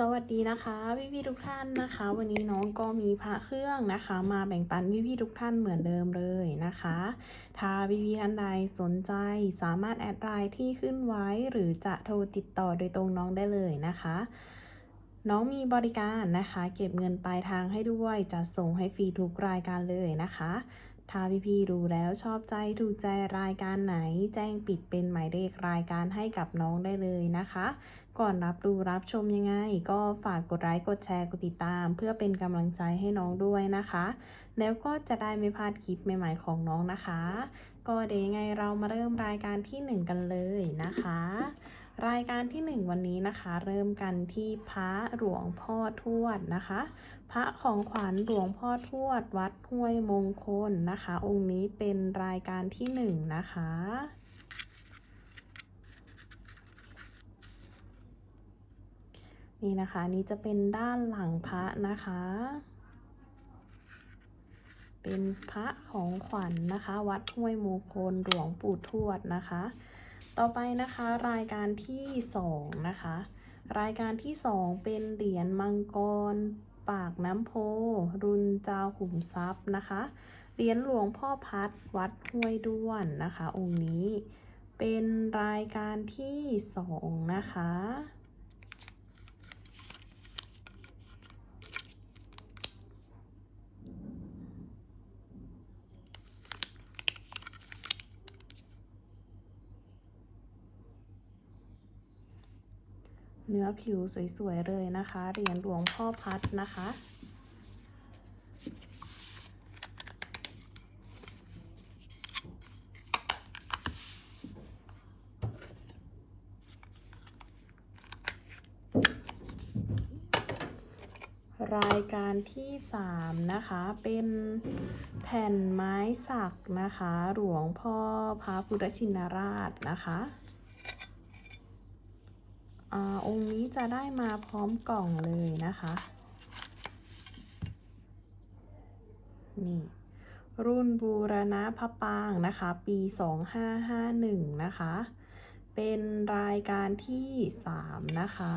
สวัสดีนะคะพี่พี่ทุกท่านนะคะ วันนี้น้องก็มีพระเครื่องนะคะ มาแบ่งปันพี่พี่ทุกท่านเหมือนเดิมเลยนะคะ ถ้าพี่พี่ท่านใดสนใจสามารถแอดไลน์ที่ขึ้นไว้หรือจะโทรติดต่อโดยตรงน้องได้เลยนะคะ น้องมีบริการนะคะ เก็บเงินปลายทางให้ด้วยจะส่งให้ฟรีทุกรายการเลยนะคะ ถ้าพี่ๆดูแล้วชอบใจถูกใจรายการไหน แจ้งปิดเป็นหมายเลขรายการให้กับน้องได้เลยนะคะ ก่อนรับดูรับชมยังไง ก็ฝากกดไลค์กดแชร์กดติดตาม เพื่อเป็นกำลังใจให้น้องด้วยนะคะ แล้วก็จะได้ไม่พลาดคลิปใหม่ๆของน้องนะคะ ก็เดี๋ยวยังไงเรามาเริ่มรายการที่ 1 กันเลยนะคะ รายการที่ 1 วันนี้นะคะ เริ่มกันที่พระหลวงพ่อทวดนะคะ พระของขวัญหลวงพ่อทวด วัดห้วยมงคลนะคะ องค์นี้เป็นรายการที่ 1 นะคะนี่นะคะนี่จะเป็นด้านหลังพระนะคะ เป็นพระของขวัญนนะคะ วัดห้วยมงคลหลวงปู่ทวดนะคะ ต่อไปนะคะรายการที่สองนะคะ รายการที่สองเป็นเหรียญมังกร ปากน้ำโพ รุนเจ้าขุมทรัพย์นะคะ เหรียญหลวงพ่อพัดวัดห้วยด้วนนะคะ องค์นี้เป็นรายการที่สองนะคะ เนื้ อผิวสวยๆเลยนะคะ เหรียญหลวงพ่อพัดนะคะ รายการที่ 3 นะคะ เป็นแผ่นไม้สักนะคะ หลวงพ่อพระพุทธชินราชนะคะ อองค์นี้จะได้มาพร้อมกล่องเลยนะคะ นี่ รุ่นบูรณะพระปางนะคะ ปี 2551 นะคะ เป็นรายการที่ 3 นะคะ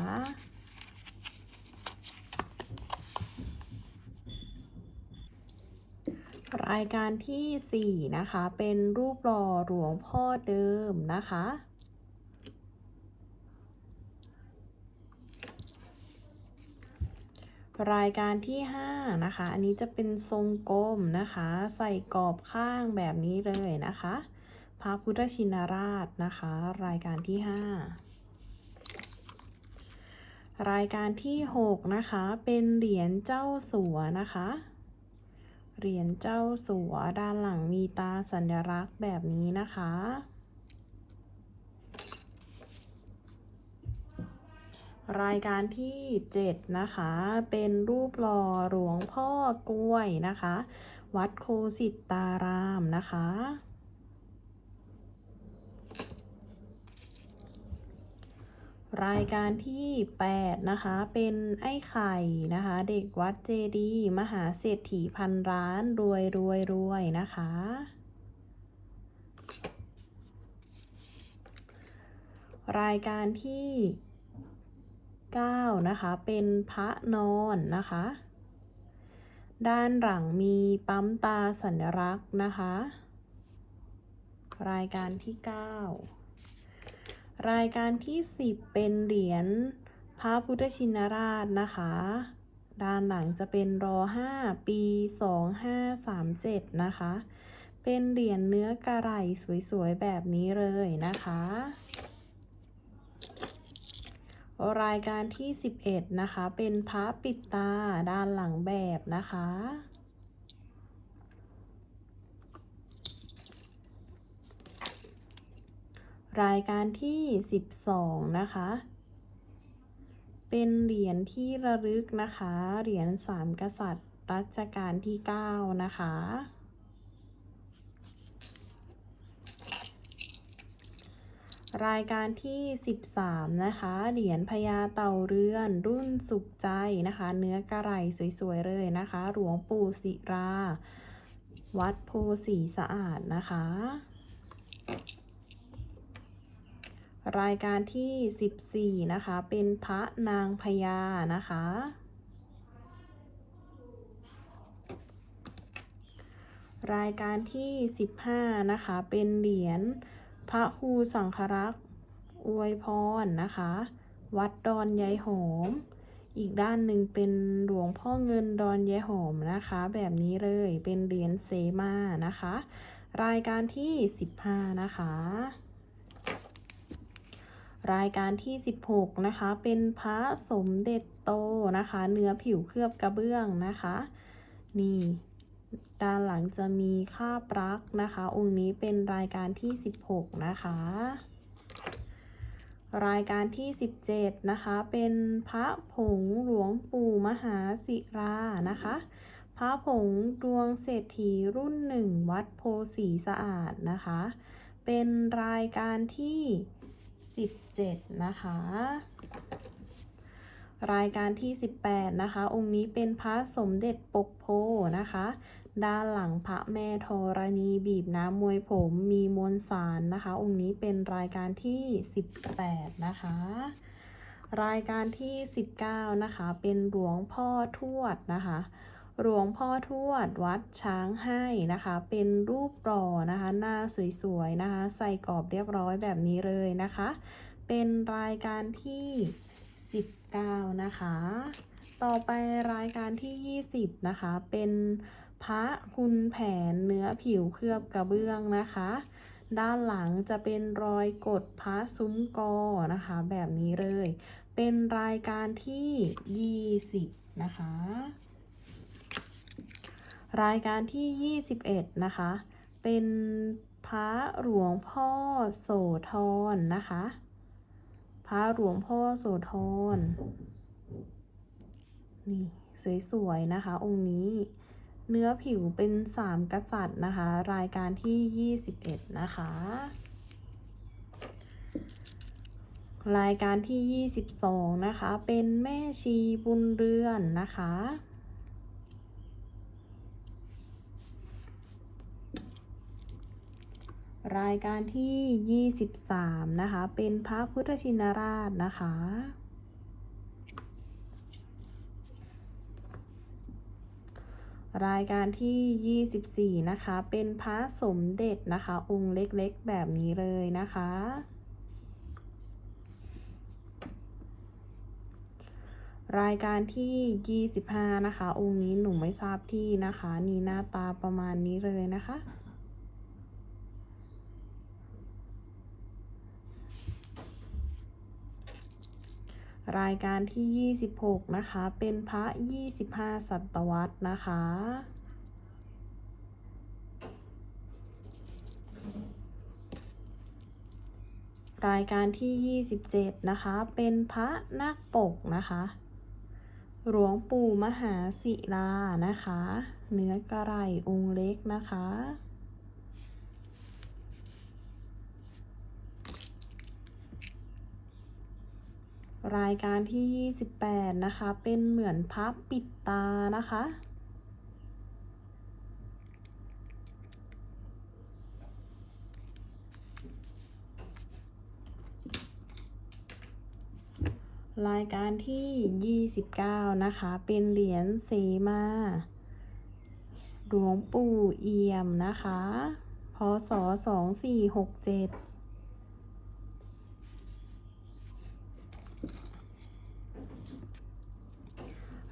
รายการที่ 4 นะคะ เป็นรูปหล่อหลวงพ่อเดิมนะคะ รายการที่ 5 นะคะ อันนี้จะเป็นทรงกลมนะคะ ใส่กรอบข้างแบบนี้เลยนะคะ พระพุทธชินราชนะคะ รายการที่ 5 รายการที่ 6 นะคะ เป็นเหรียญเจ้าสัวนะคะ เหรียญเจ้าสัวด้านหลังมีตาสัญลักษณ์แบบนี้นะคะ รายการที่ 7 นะคะ เป็นรูปหล่อหลวงพ่อกล้วยนะคะ วัดโคสิตตารามนะคะ รายการที่ 8 นะคะ เป็นไอ้ไข่นะคะ เด็กวัดเจดีย์มหาเศรษฐีพันร้านรวยรวยรวยนะคะรายการที่ 9 นะคะ เป็นพระนอนนะคะ ด้านหลังมีปั๊มตาสัญลักษณ์นะคะ รายการที่ 9 รายการที่ 10 เป็นเหรียญพระพุทธชินราชนะคะ ด้านหลังจะเป็นรอ 5 ปี 2537 นะคะ เป็นเหรียญเนื้อกระไหลสวยๆ แบบนี้เลยนะคะ รายการที่ 11 นะคะ เป็นพระปิดตาด้านหลังแบบนะคะ รายการที่ 12 นะคะ เป็นเหรียญที่ระลึกนะคะ เหรียญสามกษัตริย์รัชกาลที่ 9 นะคะ รายการที่ 13 นะคะ เหรียญพญาเต่าเรือน รุ่นสุขใจนะคะ เนื้อกระไหล่สวยๆเลยนะคะ หลวงปู่ศิรา วัดโพสีสะอาดนะคะ รายการที่ 14 นะคะ เป็นพระนางพญานะคะรายการที่ 15 นะคะ เป็นเหรียญ พระครูสังฆรักษ์อวยพรนะคะ วัดดอนยายหอม อีกด้านหนึ่งเป็นหลวงพ่อเงินดอนยายหอมนะคะ แบบนี้เลยเป็นเหรียญเซมานะคะ รายการที่ 15 นะคะ รายการที่ 16 นะคะ เป็นพระสมเด็จโตนะคะ เนื้อผิวเคลือบกระเบื้องนะคะ นี่ ด้านหลังจะมีค่าบรักนะคะ องค์นี้เป็นรายการที่ 16 นะคะ รายการที่ 17 นะคะ เป็นพระผงหลวงปู่มหาศิรานะคะ พระผงดวงเศรษฐีรุ่นหนึ่งวัดโพสีสะอาดนะคะ เป็นรายการที่ 17 นะคะรายการที่ 18 นะคะ องค์นี้เป็นพระสมเด็จปกโพนะคะ ด้านหลังพระแม่ธรณีบีบน้ำมวยผมมีมวลสารนะคะ องค์นี้เป็นรายการที่ 18 นะคะ รายการที่ 19 นะคะ เป็นหลวงพ่อทวดนะคะหลวงพ่อทวดวัดช้างให้นะคะ เป็นรูปหล่อนะคะ หน้าสวยๆนะคะ ใส่กรอบเรียบร้อยแบบนี้เลยนะคะ เป็นรายการที่ 19 นะคะ ต่อไปรายการที่ 20 นะคะ เป็น พระคุณแผนเนื้อผิวเคลือบกระเบื้องนะคะ ด้านหลังจะเป็นรอยกดพระซุ้มกอนะคะ แบบนี้เลย เป็นรายการที่ 20 นะคะ รายการที่ 21 นะคะ เป็นพระหลวงพ่อโสธรนะคะ พระหลวงพ่อโสธรนี่สวยๆนะคะ องค์นี้ เนื้อผิวเป็นสามกษัตริย์นะคะ รายการที่ 21 นะคะ รายการที่ 22 นะคะ เป็นแม่ชีบุญเรือนนะคะรายการที่ 23 นะคะ เป็นพระพุทธชินราชนะคะ รายการที่ 24 นะคะ เป็นพระสมเด็จนะคะ องค์เล็กๆ แบบนี้เลยนะคะ รายการที่ 25 นะคะ องค์นี้หนูไม่ทราบที่นะคะ นี่หน้าตาประมาณนี้เลยนะคะ รายการที่ 26 นะคะ เป็นพระ 25 ศตวรรษนะคะ รายการที่ 27 นะคะ เป็นพระนาคปกนะคะ หลวงปู่มหาศิลานะคะ เนื้อกระไรองค์เล็กนะคะ รายการที่ 28 นะคะ เป็นเหมือนพับปิดตานะคะ รายการที่ 29 นะคะ เป็นเหรียญเสมาหลวงปู่เอี่ยมนะคะ พศ 2467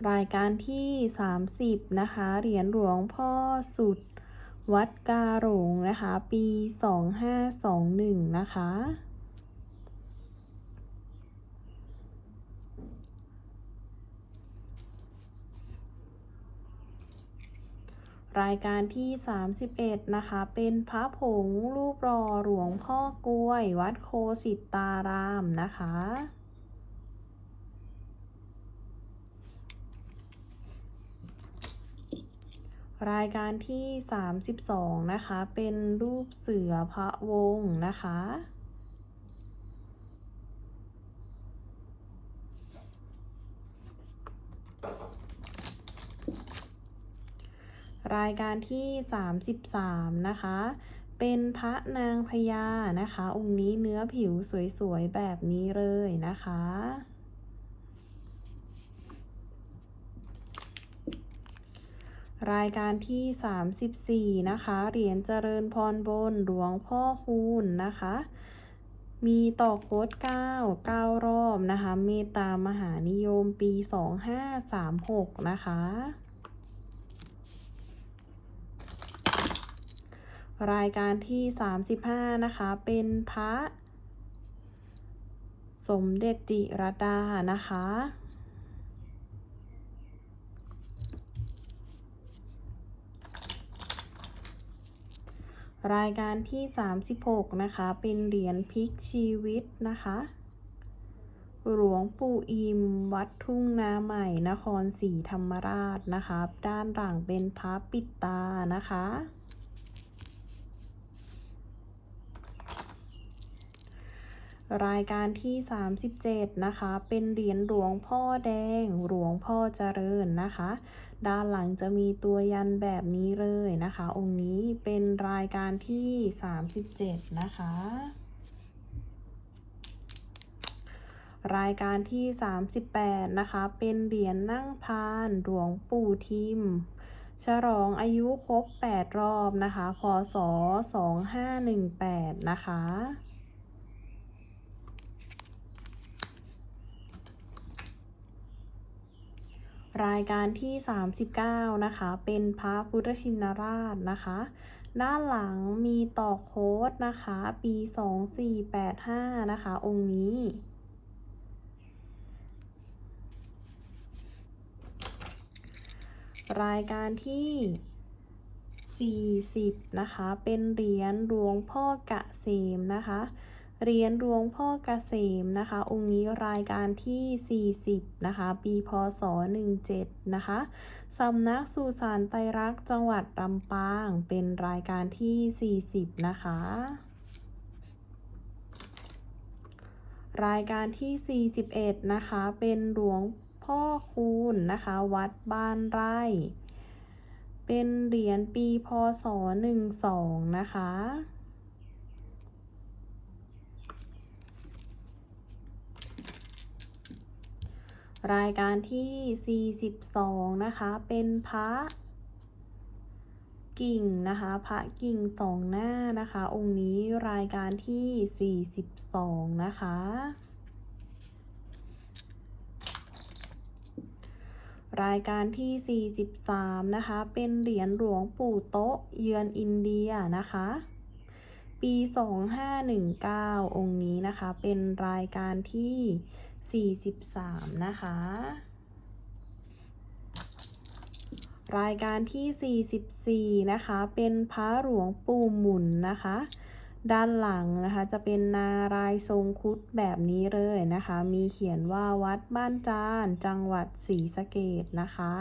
รายการที่ 30 นะคะ เหรียญหลวงพ่อสุด วัดกาหลงนะคะ ปี 2521 นะคะ รายการที่ 31 นะคะ เป็นพระผงรูปรอหลวงพ่อกล้วย วัดโคสิตารามนะคะ รายการที่ 32 นะคะ เป็นรูปเสือพระวงศ์นะคะ รายการที่ 33 นะคะ เป็นพระนางพญานะคะ องค์นี้เนื้อผิวสวยๆ แบบนี้เลยนะคะ รายการที่ 34 นะคะ เหรียญเจริญพรบนหลวงพ่อคูณนะคะ มีต่อโค้ด9 9 รอบนะคะ เมตตามหานิยมปี 2536 นะคะ รายการที่ 35 นะคะ เป็นพระ สมเด็จจิรดานะคะ รายการที่ 36 นะคะ เป็นเหรียญพลิกชีวิตนะคะ หลวงปู่อิม วัดทุ่งนาใหม่ นครศรีธรรมราชนะคะ ด้านหลังเป็นพระปิดตานะคะ รายการที่ 37 นะคะ เป็นเหรียญหลวงพ่อแดง หลวงพ่อเจริญนะคะ ด้านหลังจะมีตัวยันแบบนี้เลยนะคะ องค์นี้เป็นรายการที่ 37 นะคะ รายการที่ 38 นะคะ เป็นเหรียญนั่งพานหลวงปู่ทิม ฉลองอายุครบ 8 รอบนะคะ พศ 2518 นะคะ รายการที่ 39 นะคะ เป็นพระพุทธชินราชนะคะ ด้านหลังมีต่อโค้ดนะคะ ปี 2485 นะคะ องค์นี้รายการที่ 40 นะคะ เป็นเหรียญหลวงพ่อกะเสมนะคะ เหรียญหลวงพ่อกเกษมนะคะ องค์นี้รายการที่ 40 นะคะ ปีพศ 17 นะคะสำนักสุสานไตรรักจังหวัดลำปาง เป็นรายการที่ 40 นะคะ รายการที่ 41 นะคะ เป็นหลวงพ่อคูณนะคะ วัดบ้านไร่ เป็นเหรียญปีพศ 12 นะคะ รายการที่ 42 นะคะ เป็นพระกิ่งนะคะ พระกิ่งสองหน้านะคะ องค์นี้รายการที่ 42 นะคะ รายการที่ 43 นะคะ เป็นเหรียญหลวงปู่โต๊ะเยือนอินเดียนะคะ ปี 2519 องค์นี้นะคะ เป็นรายการที่ 43 นะคะ รายการที่ 44 นะคะ เป็นพระหลวงปู่หมุนนะคะ ด้านหลังนะคะจะเป็นนารายทรงคุดแบบนี้เลยนะคะ มีเขียนว่าวัดบ้านจาน จังหวัดศรีสะเกดนะคะ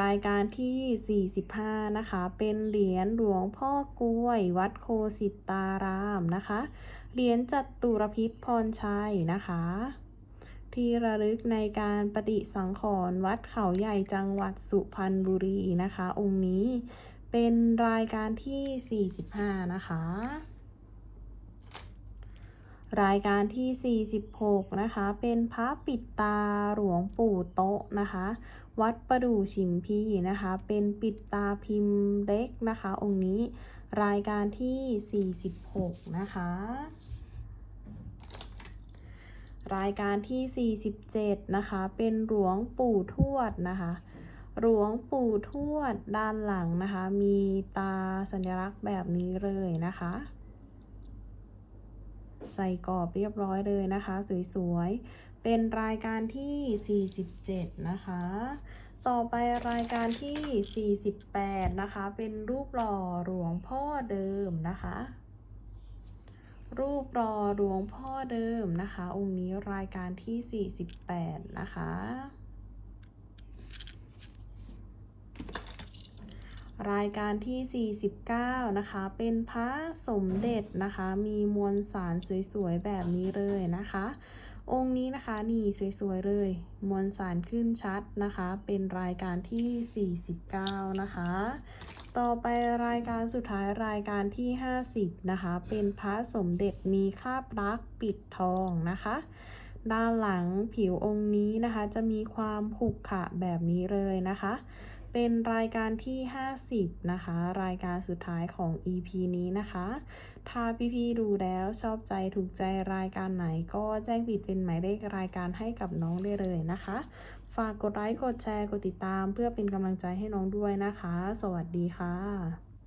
รายการที่ 45 นะคะ เป็นเหรียญหลวงพ่อกล้วย วัดโคสิตารามนะคะ เหรียญจัตุรพิษพรชัยนะคะ ที่ระลึกในการปฏิสังขรณ์วัดเขาใหญ่จังหวัดสุพรรณบุรีนะคะ องค์นี้เป็นรายการที่ 45 นะคะ รายการที่ 46 นะคะ เป็นพระปิดตาหลวงปู่โตะนะคะ วัดประดู่ฉิมพีนะคะ เป็นปิดตาพิมพ์เล็กนะคะ องค์นี้รายการที่ 46 นะคะ รายการที่ 47 นะคะ เป็นหลวงปู่ทวดนะคะ หลวงปู่ทวดด้านหลังนะคะ มีตาสัญลักษณ์แบบนี้เลยนะคะ ใส่กรอบเรียบร้อยเลยนะคะ สวยๆ เป็นรายการที่ 47 นะคะ ต่อไปรายการที่ 48 นะคะ เป็นรูปหล่อหลวงพ่อเดิมนะคะ รูปหล่อหลวงพ่อเดิมนะคะ องค์นี้รายการที่ 48 นะคะ รายการที่ 49 นะคะ เป็นพระสมเด็จนะคะ มีมวลสารสวยๆ แบบนี้เลยนะคะ องค์นี้นะคะนี่สวยๆเลย มวลสารขึ้นชัดนะคะ เป็นรายการที่ 49 นะคะ ต่อไปรายการสุดท้ายรายการที่ 50 นะคะ เป็นพระสมเด็จมีคาบรักปิดทองนะคะ ด้านหลังผิวองค์นี้นะคะ จะมีความขรุขระแบบนี้เลยนะคะ เป็นรายการที่ 50 นะคะ รายการสุดท้ายของ EP นี้นะคะ ถ้าพี่ๆดูแล้วชอบใจถูกใจรายการไหน ก็แจ้งบิดเป็นหมายเลขรายการให้กับน้องได้เลยนะคะ ฝากกดไลค์กดแชร์กดติดตาม เพื่อเป็นกำลังใจให้น้องด้วยนะคะ สวัสดีค่ะ